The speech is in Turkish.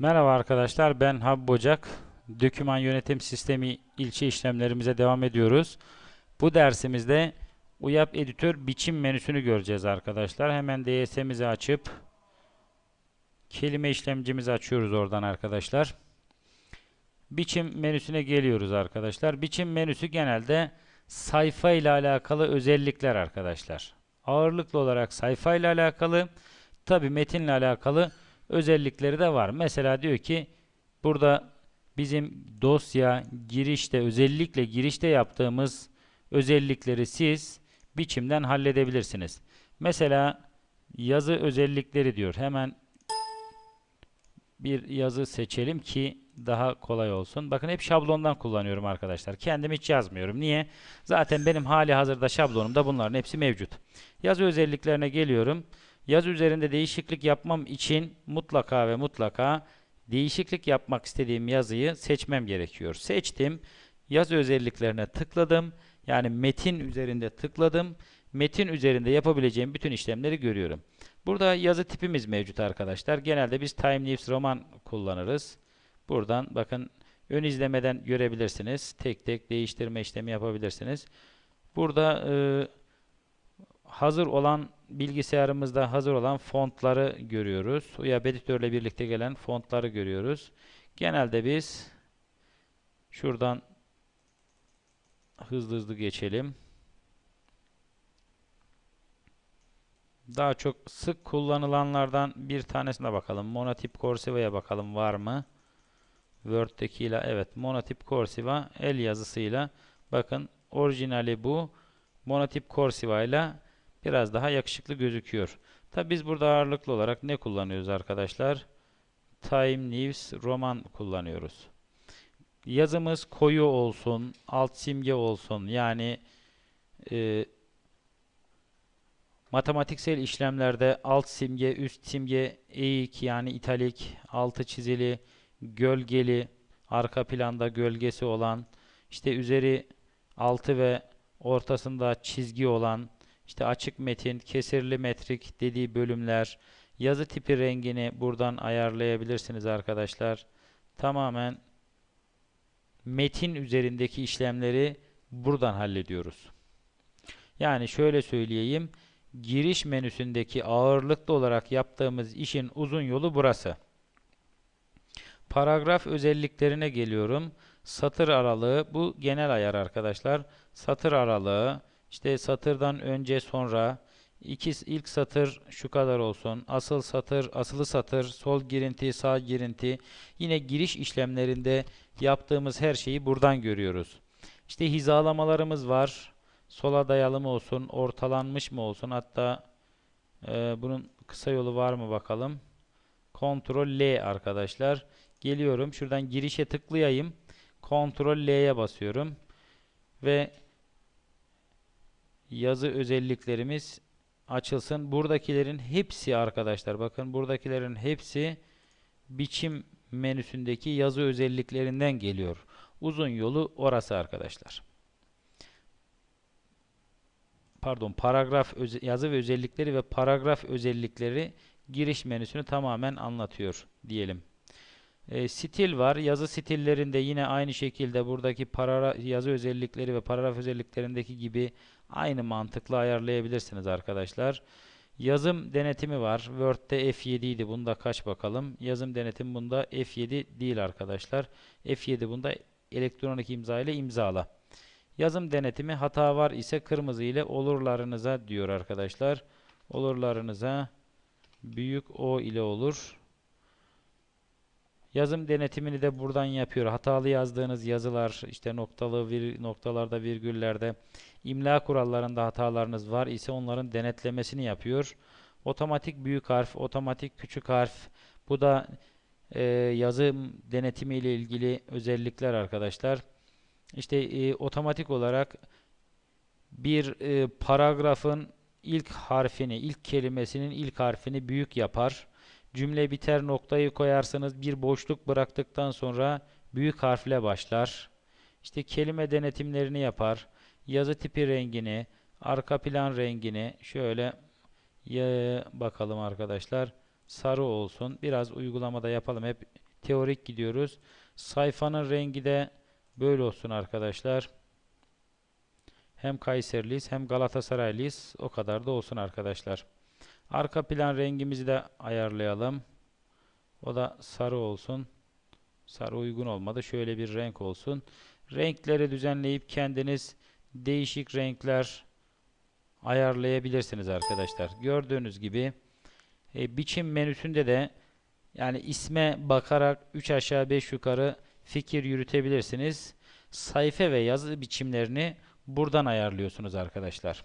Merhaba arkadaşlar, ben Habib Ocak. Döküman yönetim sistemi ilçe işlemlerimize devam ediyoruz. Bu dersimizde UYAP Editör biçim menüsünü göreceğiz arkadaşlar. Hemen DS'mizi açıp kelime işlemcimizi açıyoruz oradan arkadaşlar. Biçim menüsüne geliyoruz arkadaşlar. Biçim menüsü genelde sayfa ile alakalı özellikler arkadaşlar. Ağırlıklı olarak sayfa ile alakalı, tabi metinle alakalı özellikleri de var. Mesela diyor ki burada bizim dosya girişte özellikle girişte yaptığımız özellikleri siz biçimden halledebilirsiniz. Mesela yazı özellikleri diyor. Hemen bir yazı seçelim ki daha kolay olsun. Bakın hep şablondan kullanıyorum arkadaşlar. Kendim hiç yazmıyorum. Niye? Zaten benim hali hazırda şablonumda bunların hepsi mevcut. Yazı özelliklerine geliyorum. Yazı üzerinde değişiklik yapmam için mutlaka ve mutlaka değişiklik yapmak istediğim yazıyı seçmem gerekiyor. Seçtim. Yazı özelliklerine tıkladım. Yani metin üzerinde tıkladım. Metin üzerinde yapabileceğim bütün işlemleri görüyorum. Burada yazı tipimiz mevcut arkadaşlar. Genelde biz Time News roman kullanırız. Buradan bakın ön izlemeden görebilirsiniz. Tek tek değiştirme işlemi yapabilirsiniz. Burada e, hazır olan bilgisayarımızda hazır olan fontları görüyoruz. UYAP editörle birlikte gelen fontları görüyoruz. Genelde biz şuradan hızlı hızlı geçelim. Daha çok sık kullanılanlardan bir tanesine bakalım. Monotip Corsiva'ya bakalım var mı? Word'dekiyle evet Monotip Corsiva el yazısıyla bakın orijinali bu. Monotip Corsiva ile biraz daha yakışıklı gözüküyor. Tabi biz burada ağırlıklı olarak ne kullanıyoruz arkadaşlar? Time News roman kullanıyoruz. Yazımız koyu olsun, alt simge olsun. Yani e, matematiksel işlemlerde alt simge, üst simge eğik yani italik, altı çizili, gölgeli, arka planda gölgesi olan, işte üzeri altı ve ortasında çizgi olan işte açık metin, kesirli metrik dediği bölümler, yazı tipi rengini buradan ayarlayabilirsiniz arkadaşlar. Tamamen metin üzerindeki işlemleri buradan hallediyoruz. Yani şöyle söyleyeyim. Giriş menüsündeki ağırlıklı olarak yaptığımız işin uzun yolu burası. Paragraf özelliklerine geliyorum. Satır aralığı bu genel ayar arkadaşlar. Satır aralığı işte satırdan önce sonra iki ilk satır şu kadar olsun. Asıl satır, asılı satır, sol girinti, sağ girinti. Yine giriş işlemlerinde yaptığımız her şeyi buradan görüyoruz. İşte hizalamalarımız var. Sola dayalı mı olsun, ortalanmış mı olsun? Hatta e, bunun kısa yolu var mı bakalım. Ctrl L arkadaşlar. Geliyorum. Şuradan girişe tıklayayım. Ctrl L'ye basıyorum. Ve yazı özelliklerimiz açılsın. Buradakilerin hepsi arkadaşlar bakın buradakilerin hepsi biçim menüsündeki yazı özelliklerinden geliyor. Uzun yolu orası arkadaşlar. Pardon paragraf yazı ve özellikleri ve paragraf özellikleri giriş menüsünü tamamen anlatıyor diyelim. E, stil var. Yazı stillerinde yine aynı şekilde buradaki para, yazı özellikleri ve paragraf özelliklerindeki gibi aynı mantıkla ayarlayabilirsiniz arkadaşlar. Yazım denetimi var. Word'de F7 idi. Bunda kaç bakalım? Yazım denetimi bunda F7 değil arkadaşlar. F7 bunda elektronik imza ile imzala. Yazım denetimi hata var ise kırmızı ile olurlarınıza diyor arkadaşlar. Olurlarınıza büyük O ile olur. Yazım denetimini de buradan yapıyor. Hatalı yazdığınız yazılar, işte noktalı vir, noktalarda, virgüllerde, imla kurallarında hatalarınız var ise onların denetlemesini yapıyor. Otomatik büyük harf, otomatik küçük harf. Bu da e, yazım denetimi ile ilgili özellikler arkadaşlar. İşte e, otomatik olarak bir e, paragrafın ilk harfini, ilk kelimesinin ilk harfini büyük yapar. Cümle biter noktayı koyarsınız. Bir boşluk bıraktıktan sonra büyük harfle başlar. İşte kelime denetimlerini yapar. Yazı tipi rengini, arka plan rengini şöyle bakalım arkadaşlar. Sarı olsun. Biraz uygulamada yapalım. Hep Meteorik gidiyoruz. Sayfanın rengi de böyle olsun arkadaşlar. Hem Kayseriliyiz hem Galatasaraylıyız. O kadar da olsun arkadaşlar. Arka plan rengimizi de ayarlayalım. O da sarı olsun. Sarı uygun olmadı. Şöyle bir renk olsun. Renkleri düzenleyip kendiniz değişik renkler ayarlayabilirsiniz arkadaşlar. Gördüğünüz gibi e, biçim menüsünde de yani isme bakarak 3 aşağı 5 yukarı fikir yürütebilirsiniz. Sayfa ve yazı biçimlerini buradan ayarlıyorsunuz arkadaşlar.